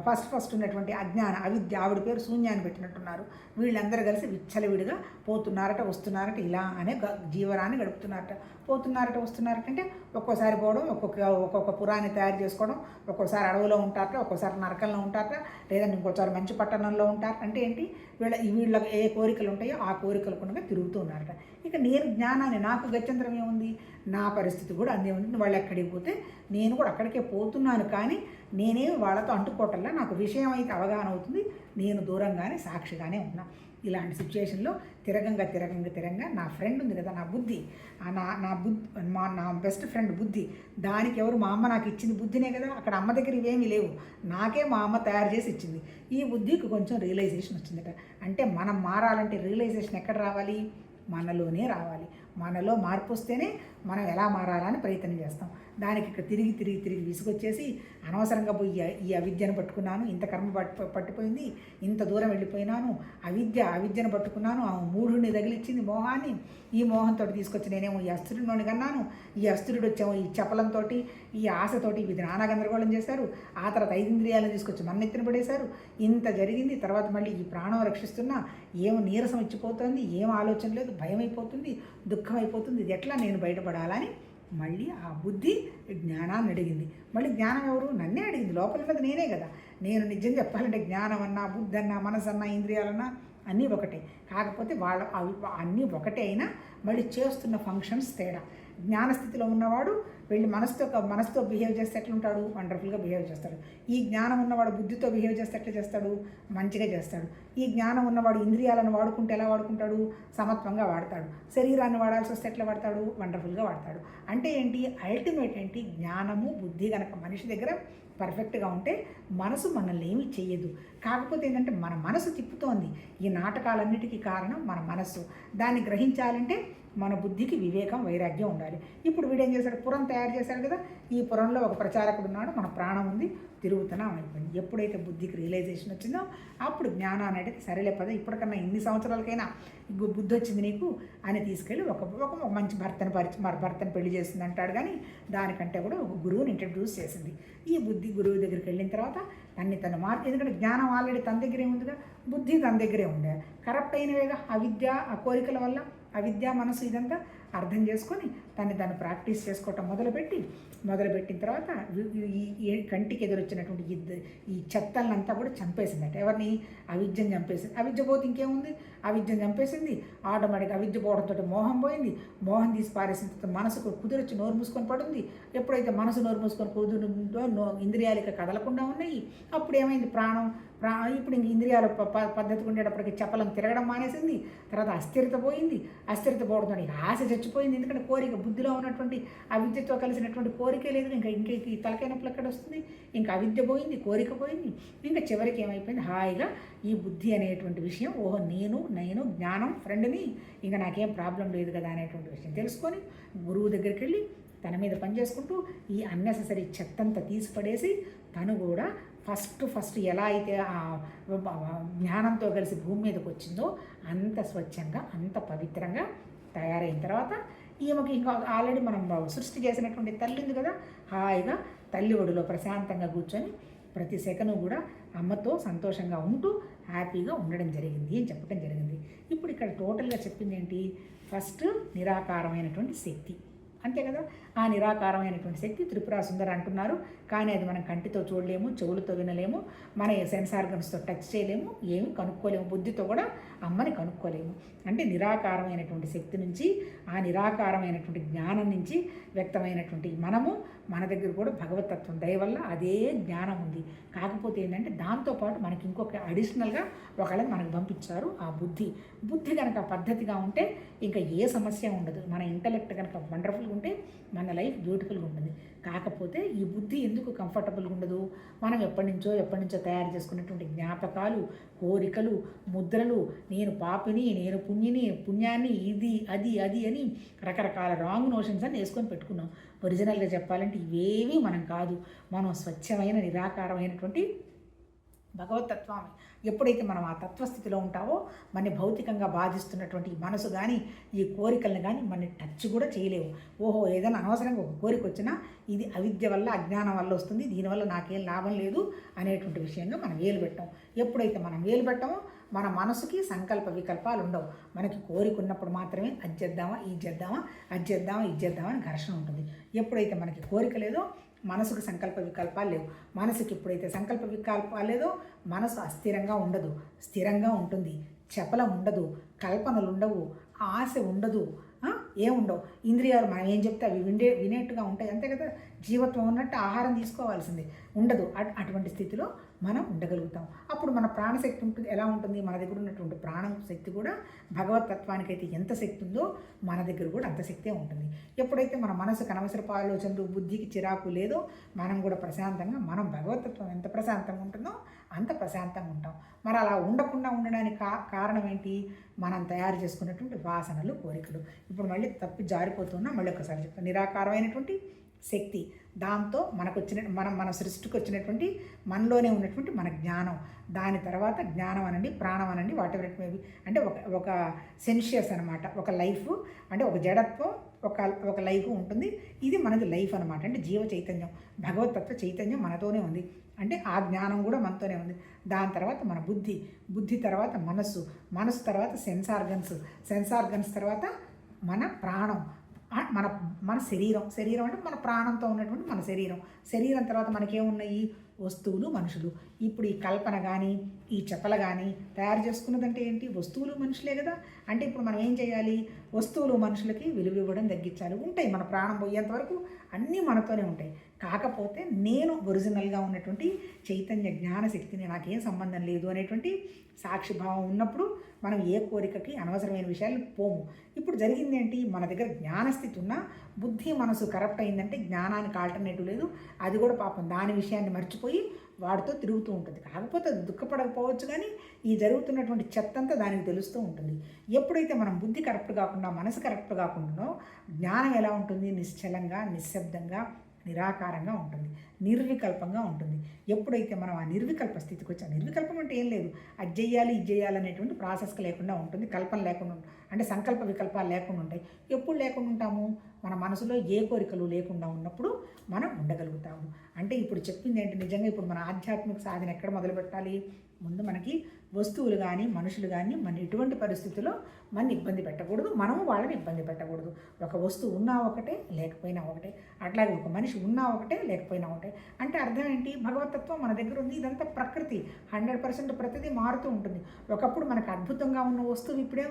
[SPEAKER 1] ఫస్ట్ ఫస్ట్ ఉన్నటువంటి అజ్ఞాన అవిద్య ఆవిడ పేరు శూన్యాన్ని పెట్టినట్టున్నారు. వీళ్ళందరూ కలిసి విచ్చలవిడిగా పోతున్నారట వస్తున్నారట ఇలా అనే గ- జీవనాన్ని గడుపుతున్నారట. పోతున్నారట వస్తున్నారట అంటే ఒక్కోసారి పోవడం ఒక్కొక్క ఒక్కొక్క పురాన్ని తయారు చేసుకోవడం ఒక్కోసారి అడవిలో ఉంటారట ఒక్కోసారి నరకంలో ఉంటారట లేదంటే ఇంకోసారి మంచి పట్టణంలో ఉంటారట. అంటే ఏంటి? వీళ్ళ వీళ్ళకి ఏ కోరికలు ఉంటాయో ఆ కోరికలు కూడా తిరుగుతూ ఉన్నారట. ఇక నేను జ్ఞానాన్ని నాకు గత్యంతరం ఏముంది? నా పరిస్థితి కూడా అందే ఉంది. వాళ్ళు ఎక్కడికి పోతే నేను కూడా అక్కడికే పోతున్నాను కానీ నేనేమి వాళ్ళతో అంటుకోవటంలా నాకు విషయం అయితే అవగాహన అవుతుంది. నేను దూరంగానే సాక్షిగానే ఉన్నా. ఇలాంటి సిచ్యువేషన్లో తిరగంగా తిరగంగా తిరగంగా నా ఫ్రెండ్ ఉంది కదా నా బుద్ధి. నా నా బుద్ధి మా నా బెస్ట్ ఫ్రెండ్ బుద్ధి. దానికి ఎవరు మా అమ్మ నాకు ఇచ్చింది బుద్ధినే కదా అక్కడ అమ్మ దగ్గర ఇవేమీ లేవు. నాకే మా అమ్మ తయారు చేసి ఇచ్చింది. ఈ బుద్ధికి కొంచెం రియలైజేషన్ వచ్చిందట. అంటే మనం మారాలంటే రియలైజేషన్ ఎక్కడ రావాలి? మనలోనే రావాలి. మనలో మార్పు వస్తేనే మనం ఎలా మారాలని ప్రయత్నం చేస్తాం. దానికి ఇక్కడ తిరిగి తిరిగి తిరిగి విసుగొచ్చేసి అనవసరంగా పోయి ఈ- అవిద్యను పట్టుకున్నాను ఇంత కర్మ పట్టు పట్టిపోయింది ఇంత దూరం వెళ్ళిపోయినాను అవిద్య అవిద్యను పట్టుకున్నాను ఆ మూఢుడిని తగిలిచ్చింది మోహాన్ని ఈ మోహంతో తీసుకొచ్చి నేనేమో ఈ అస్థుడిని కన్నాను. ఈ అస్థురుడు వచ్చేమో ఈ చపలంతో ఈ ఆశతోటి ఇది నానా గందరగోళం చేశారు. ఆ తర్వాత ఐదింద్రియాలను తీసుకొచ్చి మన్నెత్తిన పడేశారు. ఇంత జరిగింది తర్వాత మళ్ళీ ఈ ప్రాణం రక్షిస్తున్నా ఏం నీరసం ఇచ్చిపోతుంది ఏం ఆలోచన లేదు భయం అయిపోతుంది దుఃఖం అయిపోతుంది ఇది ఎట్లా నేను బయటపడాలని మళ్ళీ ఆ బుద్ధి జ్ఞానాన్ని అడిగింది. మళ్ళీ జ్ఞానం ఎవరు? నన్నే అడిగింది. లోపల ఉన్నది నేనే కదా. నేను నిజం చెప్పాలంటే జ్ఞానం అన్నా బుద్ధి అన్నా మనసు అన్నా ఇంద్రియాలన్నా అన్నీ ఒకటే. కాకపోతే వాళ్ళ అవి అన్నీ ఒకటే అయినా మళ్ళీ చేస్తున్న ఫంక్షన్స్ తేడా. జ్ఞానస్థితిలో ఉన్నవాడు వెళ్ళి మనసుతో మనసుతో బిహేవ్ చేస్తే ఎట్లుంటాడు? వండర్ఫుల్గా బిహేవ్ చేస్తాడు. ఈ జ్ఞానం ఉన్నవాడు బుద్ధితో బిహేవ్ చేస్తే ఎట్లా చేస్తాడు? మంచిగా చేస్తాడు. ఈ జ్ఞానం ఉన్నవాడు ఇంద్రియాలను వాడుకుంటే ఎలా వాడుకుంటాడు? సమత్వంగా వాడతాడు. శరీరాన్ని వాడాల్సి వస్తే ఎట్లా వాడతాడు? వండర్ఫుల్గా వాడతాడు. అంటే ఏంటి? అల్టిమేట్ ఏంటి? జ్ఞానము బుద్ధి కనుక మనిషి దగ్గర పర్ఫెక్ట్గా ఉంటే మనసు మనల్ని ఏమీ చెయ్యదు. కాకపోతే ఏంటంటే మన మనసు తిప్పుతోంది. ఈ నాటకాలన్నిటికీ కారణం మన మనసు దాన్ని గ్రహించాలంటే మన బుద్ధికి వివేకం వైరాగ్యం ఉండాలి. ఇప్పుడు వీడేం చేశాడు? పురం తయారు చేశాడు కదా? ఈ పురంలో ఒక ప్రచారకుడు ఉన్నాడు. మన ప్రాణం ఉంది. తిరుగుతున్నాం అయిపోయింది. ఎప్పుడైతే బుద్ధికి రియలైజేషన్ వచ్చిందో అప్పుడు జ్ఞానం అనేది సరేలే పద ఇప్పటికన్నా ఇన్ని సంవత్సరాలకైనా బుద్ధి వచ్చింది నీకు అని తీసుకెళ్ళి ఒక ఒక మంచి భర్తను పరిచి మరి భర్తను పెళ్ళి చేసింది అంటాడు. కానీ దానికంటే కూడా ఒక గురువుని ఇంట్రడ్యూస్ చేసింది. ఈ బుద్ధి గురువు దగ్గరికి వెళ్ళిన తర్వాత తన్ని తను మార్పు ఎందుకంటే జ్ఞానం ఆల్రెడీ తన దగ్గరే ఉందిగా. బుద్ధి తన దగ్గరే ఉండే. కరప్ట్ అయినవేగా? అవిద్య ఆ కోరికల వల్ల? అవిద్య మనసు ఇదంతా అర్థం చేసుకొని తను దాన్ని ప్రాక్టీస్ చేసుకోవటం మొదలుపెట్టి మొదలుపెట్టిన తర్వాత ఈ కంటికి ఎదురొచ్చినటువంటి ఈ ద- చెత్తలనంతా కూడా చంపేసిందట. ఎవరిని? అవిద్యను చంపేసింది. అవిద్య పోతే ఇంకేముంది? అవిద్యను చంపేసింది. ఆటోమేటిక్ అవిద్య పోవడంతో మోహం పోయింది. మోహం తీసి పారేసిన తర్వాత మనసుకు కుదిరొచ్చి నోరు మూసుకొని పడుంది. ఎప్పుడైతే మనసు నోరు మూసుకొని కుదురుందో నో ఇంద్రియాలు ఇక కదలకుండా ఉన్నాయి. అప్పుడు ఏమైంది? ప్రాణం ప్రా ఇప్పుడు ఇంక ఇంద్రియాల ప- ఉండేటప్పటికి చెప్పలను తిరగడం మానేసింది. తర్వాత అస్థిరత పోయింది. అస్థిరత పోవడంతో ఆశ చచ్చిపోయింది. ఎందుకంటే కోరిక బుద్ధిలో ఉన్నటువంటి అవిద్యతో కలిసినటువంటి కోరికే లేదు. ఇంకా ఇంకా ఈ తలకాయ నొప్పులు ఎక్కడ వస్తుంది? ఇంకా అవిద్య పోయింది కోరిక పోయింది. ఇంకా చివరికి ఏమైపోయింది? హాయిగా ఈ బుద్ధి అనేటువంటి విషయం ఓహో నేను నేను జ్ఞానం ఫ్రెండ్ని ఇంకా నాకేం ప్రాబ్లం లేదు కదా అనేటువంటి విషయం తెలుసుకొని గురువు దగ్గరికి వెళ్ళి తన మీద పనిచేసుకుంటూ ఈ అన్నెసెసరీ చెత్తంతా తీసిపడేసి తను కూడా ఫస్ట్ ఫస్ట్ ఎలా అయితే ఆ జ్ఞానంతో కలిసి భూమి మీదకి వచ్చిందో అంత స్వచ్ఛంగా అంత పవిత్రంగా తయారైన తర్వాత ఈమెకి ఇంకా ఆల్రెడీ మనం సృష్టి చేసినటువంటి తల్లి ఉంది కదా హాయిగా తల్లి ఒడిలో ప్రశాంతంగా కూర్చొని ప్రతి సెకను కూడా అమ్మతో సంతోషంగా ఉంటూ హ్యాపీగా ఉండడం జరిగింది అని చెప్పడం జరిగింది. ఇప్పుడు ఇక్కడ టోటల్గా చెప్పింది ఏంటి? ఫస్ట్ నిరాకారమైనటువంటి శక్తి. అంతే కదా? ఆ నిరాకారమైనటువంటి శక్తి త్రిపురా సుందర అంటున్నారు. కానీ అది మనం కంటితో చూడలేము చెవులతో వినలేము మన సెన్స్ ఆర్గన్స్తో టచ్ చేయలేము ఏమి కనుక్కోలేము బుద్ధితో కూడా అమ్మని కనుక్కోలేము. అంటే నిరాకారమైనటువంటి శక్తి నుంచి ఆ నిరాకారమైనటువంటి జ్ఞానం నుంచి వ్యక్తమైనటువంటి మనము మన దగ్గర కూడా భగవతత్వం దయ వల్ల అదే జ్ఞానం ఉంది. కాకపోతే ఏంటంటే దాంతోపాటు మనకి ఇంకొక అడిషనల్గా ఒకళ్ళని మనకు పంపించారు ఆ బుద్ధి. బుద్ధి కనుక పద్ధతిగా ఉంటే ఇంకా ఏ సమస్య ఉండదు. మన ఇంటలెక్ట్ కనుక వండర్ఫుల్గా ఉంటే మన లైఫ్ బ్యూటిఫుల్గా ఉంటుంది. కాకపోతే ఈ బుద్ధి ఎందుకు కంఫర్టబుల్గా ఉండదు? మనం ఎప్పటి నుంచో ఎప్పటి నుంచో తయారు చేసుకున్నటువంటి జ్ఞాపకాలు కోరికలు ముద్రలు నేను పాపిని నేను పుణ్యని పుణ్యాన్ని ఇది అది అది అని రకరకాల రాంగ్ నోషన్స్ అని వేసుకొని పెట్టుకున్నాం. ఒరిజినల్గా చెప్పాలంటే ఇవేమీ మనం కాదు. మనం స్వచ్ఛమైన నిరాకారమైనటువంటి భగవతత్వాన్ని. ఎప్పుడైతే మనం ఆ తత్వస్థితిలో ఉంటావో మన భౌతికంగా బాధిస్తున్నటువంటి ఈ మనసు కానీ ఈ కోరికలను కానీ మన టచ్ కూడా చేయలేవు. ఓహో ఏదైనా అనవసరంగా ఒక కోరిక వచ్చినా ఇది అవిద్య వల్ల అజ్ఞానం వల్ల వస్తుంది దీనివల్ల నాకేం లాభం లేదు అనేటువంటి విషయంగా మనం వేలు పెట్టాం ఎప్పుడైతే మనం వేలు పెట్టామో మన మనసుకి సంకల్ప వికల్పాలు ఉండవు. మనకి కోరిక ఉన్నప్పుడు మాత్రమే అది చేద్దామా ఇది చేద్దామా అది చేద్దామా ఇది చేద్దామా అని ఘర్షణ ఉంటుంది. ఎప్పుడైతే మనకి కోరిక లేదో మనసుకు సంకల్ప వికల్పాలు లేవు. మనసుకి ఎప్పుడైతే సంకల్ప వికల్పాలు లేదో మనసు అస్థిరంగా ఉండదు. స్థిరంగా ఉంటుంది. చపలం ఉండదు. కల్పనలు ఉండవు. ఆశ ఉండదు. ఏముండవు ఇంద్రియాలు మనం ఏం చెప్తే అవి విండే వినేట్టుగా ఉంటాయి. అంతే కదా? జీవత్వం ఉన్నట్టు ఆహారం తీసుకోవాల్సిందే. ఉండదు. అటువంటి స్థితిలో మనం ఉండగలుగుతాం. అప్పుడు మన ప్రాణశక్తి ఉంటుంది. ఎలా ఉంటుంది? మన దగ్గర ఉన్నటువంటి ప్రాణం శక్తి కూడా భగవతత్వానికి అయితే ఎంత శక్తి ఉందో మన దగ్గర కూడా అంత శక్తే ఉంటుంది. ఎప్పుడైతే మన మనసుకు అనవసరపు ఆలోచనలు బుద్ధికి చిరాకు లేదో మనం కూడా ప్రశాంతంగా మనం భగవతత్వం ఎంత ప్రశాంతంగా ఉంటుందో అంత ప్రశాంతంగా ఉంటాం. మరి అలా ఉండకుండా ఉండడానికి కా కారణం ఏంటి? మనం తయారు చేసుకున్నటువంటి వాసనలు కోరికలు. ఇప్పుడు మళ్ళీ తప్పి జారిపోతున్నా మళ్ళీ ఒకసారి చెప్తాను. నిరాకారమైనటువంటి శక్తి. దాంతో మనకు వచ్చిన మనం మన సృష్టికి వచ్చినటువంటి మనలోనే ఉన్నటువంటి మన జ్ఞానం. దాని తర్వాత జ్ఞానం అనండి ప్రాణం అనండి వాట్ ఎవర్ ఇట్ మేబీ అంటే ఒక ఒక సెన్షియస్ అనమాట ఒక లైఫ్ అంటే ఒక జడత్వం ఒక ఒక లైఫ్ ఉంటుంది. ఇది మనది లైఫ్ అనమాట అంటే జీవ చైతన్యం భగవతత్వ చైతన్యం మనతోనే ఉంది. అంటే ఆ జ్ఞానం కూడా మనతోనే ఉంది. దాని తర్వాత మన బుద్ధి బుద్ధి తర్వాత మనస్సు మనసు తర్వాత సెన్సార్గన్స్ సెన్సార్గన్స్ తర్వాత మన ప్రాణం. మన మన శరీరం. శరీరం అంటే మన ప్రాణంతో ఉన్నటువంటి మన శరీరం. శరీరం తర్వాత మనకేమున్నాయి? వస్తువులు మనుషులు. ఇప్పుడు ఈ కల్పన కానీ ఈ చెప్పల కానీ తయారు చేసుకున్నదంటే ఏంటి? వస్తువులు మనుషులే కదా. అంటే ఇప్పుడు మనం ఏం చేయాలి? వస్తువులు మనుషులకి విలువ ఇవ్వడం తగ్గించాలి. ఉంటాయి. మన ప్రాణం పోయేంత వరకు అన్నీ మనతోనే ఉంటాయి. కాకపోతే నేను ఒరిజినల్గా ఉన్నటువంటి చైతన్య జ్ఞాన శక్తిని నాకేం సంబంధం లేదు అనేటువంటి సాక్షిభావం ఉన్నప్పుడు మనం ఏ కోరికకి అనవసరమైన విషయాలు పోము. ఇప్పుడు జరిగింది ఏంటి? మన దగ్గర జ్ఞానస్థితి ఉన్నా బుద్ధి మనసు కరప్ట్ అయిందంటే జ్ఞానానికి ఆల్టర్నేటివ్ లేదు. అది కూడా పాపం దాని విషయాన్ని మర్చిపోయి వాడితో తిరుగుతూ ఉంటుంది. కాకపోతే దుఃఖపడకపోవచ్చు కానీ ఈ జరుగుతున్నటువంటి చెత్తంతా దానికి తెలుస్తూ ఉంటుంది. ఎప్పుడైతే మనం బుద్ధి కరెక్ట్ కాకుండా మనసు కరెక్ట్ కాకుండా జ్ఞానం ఎలా ఉంటుంది? నిశ్చలంగా నిశ్శబ్దంగా నిరాకారంగా ఉంటుంది. నిర్వికల్పంగా ఉంటుంది. ఎప్పుడైతే మనం ఆ నిర్వికల్ప స్థితికి వచ్చాం నిర్వికల్పం అంటే ఏం లేదు. అది చేయాలి ఇది చేయాలి అనేటువంటి ప్రాసెస్ లేకుండా ఉంటుంది. కల్పన లేకుండా అంటే సంకల్ప వికల్పాలు లేకుండా ఉంటాయి. ఎప్పుడు లేకుండా ఉంటాము? మన మనసులో ఏ కోరికలు లేకుండా ఉన్నప్పుడు మనం ఉండగలుగుతాము. అంటే ఇప్పుడు చెప్పింది ఏంటి? నిజంగా ఇప్పుడు మన ఆధ్యాత్మిక సాధన ఎక్కడ మొదలు పెట్టాలి ముందు మనకి వస్తువులు కానీ మనుషులు కానీ మన ఎటువంటి పరిస్థితుల్లో మన ఇబ్బంది పెట్టకూడదు. మనము వాళ్ళని ఇబ్బంది పెట్టకూడదు. ఒక వస్తువు ఉన్నా ఒకటే లేకపోయినా ఒకటే. అట్లాగే ఒక మనిషి ఉన్నా ఒకటే లేకపోయినా ఒకటే. అంటే అర్థం ఏంటి? భగవతత్వం మన దగ్గర ఉంది. ఇదంతా ప్రకృతి. హండ్రెడ్ పర్సెంట్ ప్రతిదీ మారుతూ ఉంటుంది. ఒకప్పుడు మనకు అద్భుతంగా ఉన్న వస్తువు ఇప్పుడే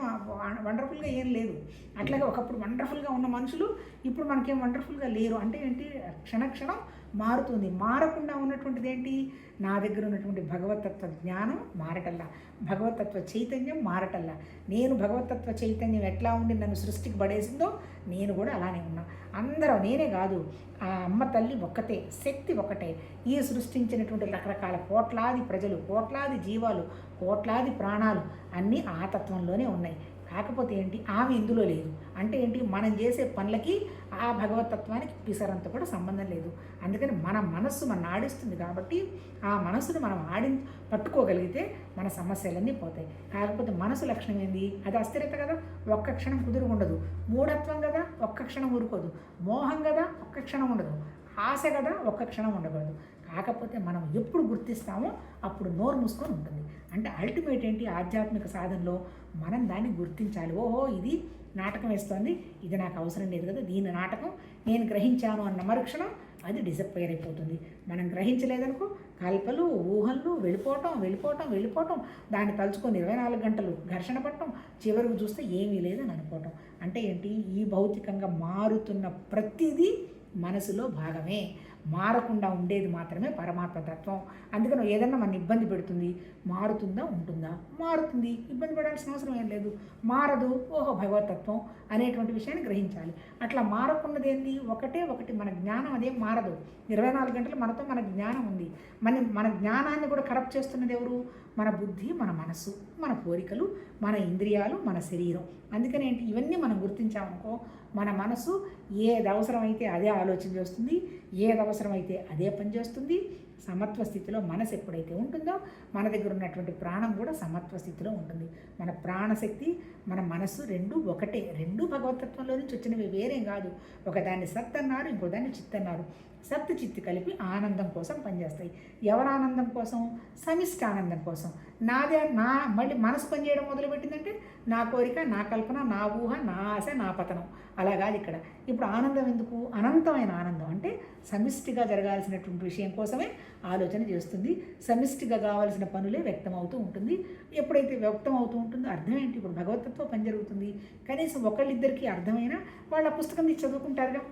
[SPEAKER 1] వండర్ఫుల్గా ఏం లేదు. అట్లాగే ఒకప్పుడు వండర్ఫుల్గా ఉన్న మనుషులు ఇప్పుడు మనకేం వండర్ఫుల్గా లేరు. అంటే ఏంటి? క్షణక్షణం మారుతుంది. మారకుండా ఉన్నటువంటిది ఏంటి? నా దగ్గర ఉన్నటువంటి భగవతత్వ జ్ఞానం మారటల్లా. భగవతత్వ చైతన్యం మారటల్లా. నేను భగవతత్వ చైతన్యం ఎట్లా ఉండి నన్ను సృష్టికి పడేసిందో నేను కూడా అలానే ఉన్నా. అందరం నేనే కాదు. ఆ అమ్మ తల్లి ఒక్కతే శక్తి ఒకటే ఈ సృష్టించినటువంటి రకరకాల కోట్లాది ప్రజలు కోట్లాది జీవాలు కోట్లాది ప్రాణాలు అన్నీ ఆ తత్వంలోనే ఉన్నాయి. కాకపోతే ఏంటి? ఆమె ఇందులో లేదు. అంటే ఏంటి? మనం చేసే పనులకి ఆ భగవతత్వానికి పిసరంత కూడా సంబంధం లేదు. అందుకని మన మనస్సు మన ఆడిస్తుంది కాబట్టి ఆ మనస్సును మనం ఆడి పట్టుకోగలిగితే మన సమస్యలన్నీ పోతాయి. కాకపోతే మనసు లక్షణం ఏంది? అది అస్థిరత కదా. ఒక్క క్షణం కుదురు ఉండదు. మూఢత్వం కదా. ఒక్క క్షణం ఊరుకోదు. మోహం కదా. ఒక్క క్షణం ఉండదు. ఆశ కదా. ఒక్క క్షణం ఉండకూడదు. కాకపోతే మనం ఎప్పుడు గుర్తిస్తామో అప్పుడు నోరు మూసుకొని ఉంటుంది. అంటే అల్టిమేట్ ఏంటి? ఆధ్యాత్మిక సాధనలో మనం దాన్ని గుర్తించాలి. ఓహో ఇది నాటకం వేస్తోంది. ఇది నాకు అవసరం లేదు కదా దీని నాటకం నేను గ్రహించాను అన్న మరుక్షణం అది డిసప్పైర్ అయిపోతుంది. మనం గ్రహించలేదనుకో కల్పలు ఊహలు వెళ్ళిపోవటం వెళ్ళిపోవటం వెళ్ళిపోవటం. దాన్ని తలుచుకొని ఇరవై నాలుగు గంటలు ఘర్షణ పట్టడం చివరికి చూస్తే ఏమీ లేదని అనుకోవటం. అంటే ఏంటి? ఈ భౌతికంగా మారుతున్న ప్రతిదీ మనసులో భాగమే. మారకుండా ఉండేది మాత్రమే పరమాత్మ తత్వం. అందుకని ఏదన్నా మన ఇబ్బంది పెడుతుంది మారుతుందా ఉంటుందా? మారుతుంది. ఇబ్బంది పడాల్సిన అవసరం ఏం లేదు. మారదు ఓహో భగవతత్వం అనేటువంటి విషయాన్ని గ్రహించాలి. అట్లా మారకున్నది ఏంది ఒకటే ఒకటి మన జ్ఞానం అదే మారదు. ఇరవై నాలుగు గంటలు మనతో మన జ్ఞానం ఉంది. మన మన జ్ఞానాన్ని కూడా కరప్ట్ చేస్తున్నది ఎవరు? మన బుద్ధి మన మనసు మన కోరికలు మన ఇంద్రియాలు మన శరీరం. అందుకని ఏంటి? ఇవన్నీ మనం గుర్తించామనుకో మన మనసు ఏది అవసరమైతే అదే ఆలోచన చేస్తుంది ఏది అవసరమైతే అదే పని చేస్తుంది సమత్వ స్థితిలో మనసు ఎప్పుడైతే ఉంటుందో మన దగ్గర ఉన్నటువంటి ప్రాణం కూడా సమత్వ స్థితిలో ఉంటుంది. మన ప్రాణశక్తి మన మనస్సు రెండు ఒకటే. రెండు భగవతత్వంలో నుంచి వచ్చినవి వేరేం కాదు. ఒకదాన్ని సత్ అన్నారు ఇంకో దాన్ని చిత్తన్నారు. సత్తు చిత్తు కలిపి ఆనందం కోసం పనిచేస్తాయి. ఎవరి ఆనందం కోసం? సమిష్టి ఆనందం కోసం. నాదే నా మళ్ళీ మనసు పనిచేయడం మొదలుపెట్టిందంటే నా కోరిక నా కల్పన నా ఊహ నా ఆశ నా పతనం. అలా కాదు ఇక్కడ. ఇప్పుడు ఆనందం ఎందుకు? అనంతమైన ఆనందం అంటే సమిష్టిగా జరగాల్సినటువంటి విషయం కోసమే ఆలోచన చేస్తుంది. సమిష్టిగా కావాల్సిన పనులే వ్యక్తం అవుతూ ఉంటుంది. ఎప్పుడైతే వ్యక్తం అవుతూ ఉంటుందో అర్థం ఏంటి? ఇప్పుడు భగవతత్వ పని జరుగుతుంది. కనీసం ఒకళ్ళిద్దరికీ అర్థమైనా వాళ్ళ పుస్తకం తీసి చదువుకుంటారుగా.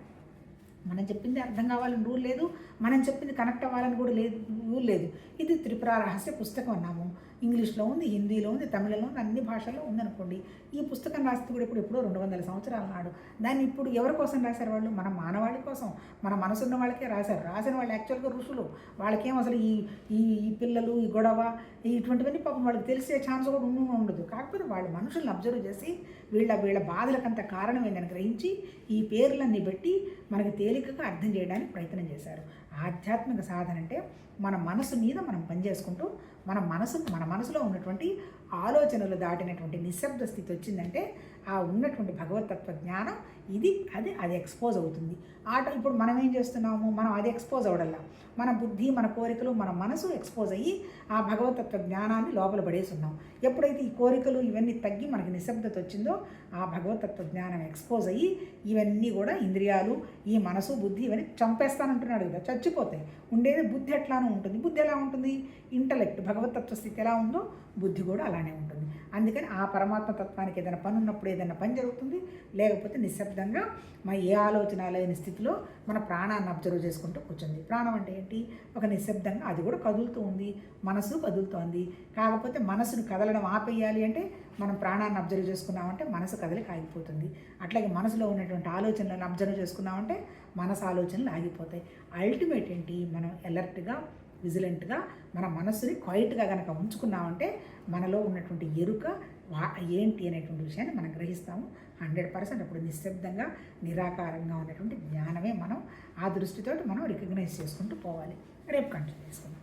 [SPEAKER 1] మనం చెప్పింది అర్థం కావాలని రూల్ లేదు మనం చెప్పింది కనెక్ట్ అవ్వాలని కూడా లేదు రూల్ లేదు. ఇది త్రిపుర రహస్య పుస్తకం అన్నాము. ఇంగ్లీష్లో ఉంది హిందీలో ఉంది తమిళలో ఉంది అన్ని భాషల్లో ఉందనుకోండి. ఈ పుస్తకం రాస్తే కూడా ఇప్పుడు ఎప్పుడో రెండు వందల సంవత్సరాల నాడు. దాన్ని ఇప్పుడు ఎవరి కోసం రాశారు వాళ్ళు? మన మానవాళి కోసం. మన మనసున్న వాళ్ళకే రాశారు. రాసిన వాళ్ళు యాక్చువల్గా ఋషులు. వాళ్ళకేం అసలు ఈ ఈ ఈ పిల్లలు ఈ గొడవ ఇటువంటివన్నీ పాపం వాళ్ళకి తెలిసే ఛాన్స్ కూడా ఉండదు. కాకపోతే వాళ్ళు మనుషుల్ని అబ్జర్వ్ చేసి వీళ్ళ వీళ్ళ బాధలకంత కారణం ఏందని గ్రహించి ఈ పేర్లన్నీ పెట్టి మనకి తేలికగా అర్థం చేయడానికి ప్రయత్నం చేశారు. ఆధ్యాత్మిక సాధన అంటే మన మనసు మీద మనం పనిచేసుకుంటూ మన మనసు మన మనసులో ఉన్నటువంటి ఆలోచనలు దాటినటువంటి నిశ్శబ్ద స్థితి వచ్చిందంటే ఆ ఉన్నటువంటి భగవతత్వ జ్ఞానం ఇది అది అది ఎక్స్పోజ్ అవుతుంది. ఆట ఇప్పుడు మనం ఏం చేస్తున్నాము? మనం అది ఎక్స్పోజ్ అవడల్లా. మన బుద్ధి మన కోరికలు మన మనసు ఎక్స్పోజ్ అయ్యి ఆ భగవతత్వ జ్ఞానాన్ని లోపల పడేస్తున్నాం. ఎప్పుడైతే ఈ కోరికలు ఇవన్నీ తగ్గి మనకి నిశ్శబ్దత వచ్చిందో ఆ భగవతత్వ జ్ఞానం ఎక్స్పోజ్ అయ్యి ఇవన్నీ కూడా ఇంద్రియాలు ఈ మనసు బుద్ధి ఇవన్నీ చంపేస్తానంటున్నాడు కదా చచ్చిపోతాయి. ఉండేది బుద్ధి ఎట్లానూ ఉంటుంది. బుద్ధి ఎలా ఉంటుంది? ఇంటలెక్ట్ భగవతత్వ స్థితి ఎలా ఉందో బుద్ధి కూడా అలానే ఉంటుంది. అందుకని ఆ పరమాత్మ తత్వానికి ఏదైనా పని ఉన్నప్పుడు ఏదైనా పని జరుగుతుంది. లేకపోతే నిశ్శబ్దంగా మన ఏ ఆలోచన లేని స్థితిలో మన ప్రాణాన్ని అబ్జర్వ్ చేసుకుంటూ కూర్చుంది. ప్రాణం అంటే ఏంటి? ఒక నిశ్శబ్దంగా అది కూడా కదులుతూ ఉంది. మనసు కదులుతోంది. కాకపోతే మనసును కదలడం ఆపేయాలి అంటే మనం ప్రాణాన్ని అబ్జర్వ్ చేసుకున్నామంటే మనసు కదలిక ఆగిపోతుంది. అట్లాగే మనసులో ఉన్నటువంటి ఆలోచనలను అబ్జర్వ్ చేసుకున్నామంటే మనసు ఆలోచనలు ఆగిపోతాయి. అల్టిమేట్ ఏంటి? మనం ఎలర్ట్గా విజిలెంట్గా మన మనస్సుని క్వైట్గా కనుక ఉంచుకున్నామంటే మనలో ఉన్నటువంటి ఎరుక వా ఏంటి అనేటువంటి విషయాన్ని మనం గ్రహిస్తాము. హండ్రెడ్ పర్సెంట్ అప్పుడు నిశ్శబ్దంగా నిరాకారంగా ఉన్నటువంటి జ్ఞానమే మనం ఆ దృష్టితోటి మనం రికగ్నైజ్ చేసుకుంటూ పోవాలి. రేపు కంటిన్యూ చేసుకుందాం.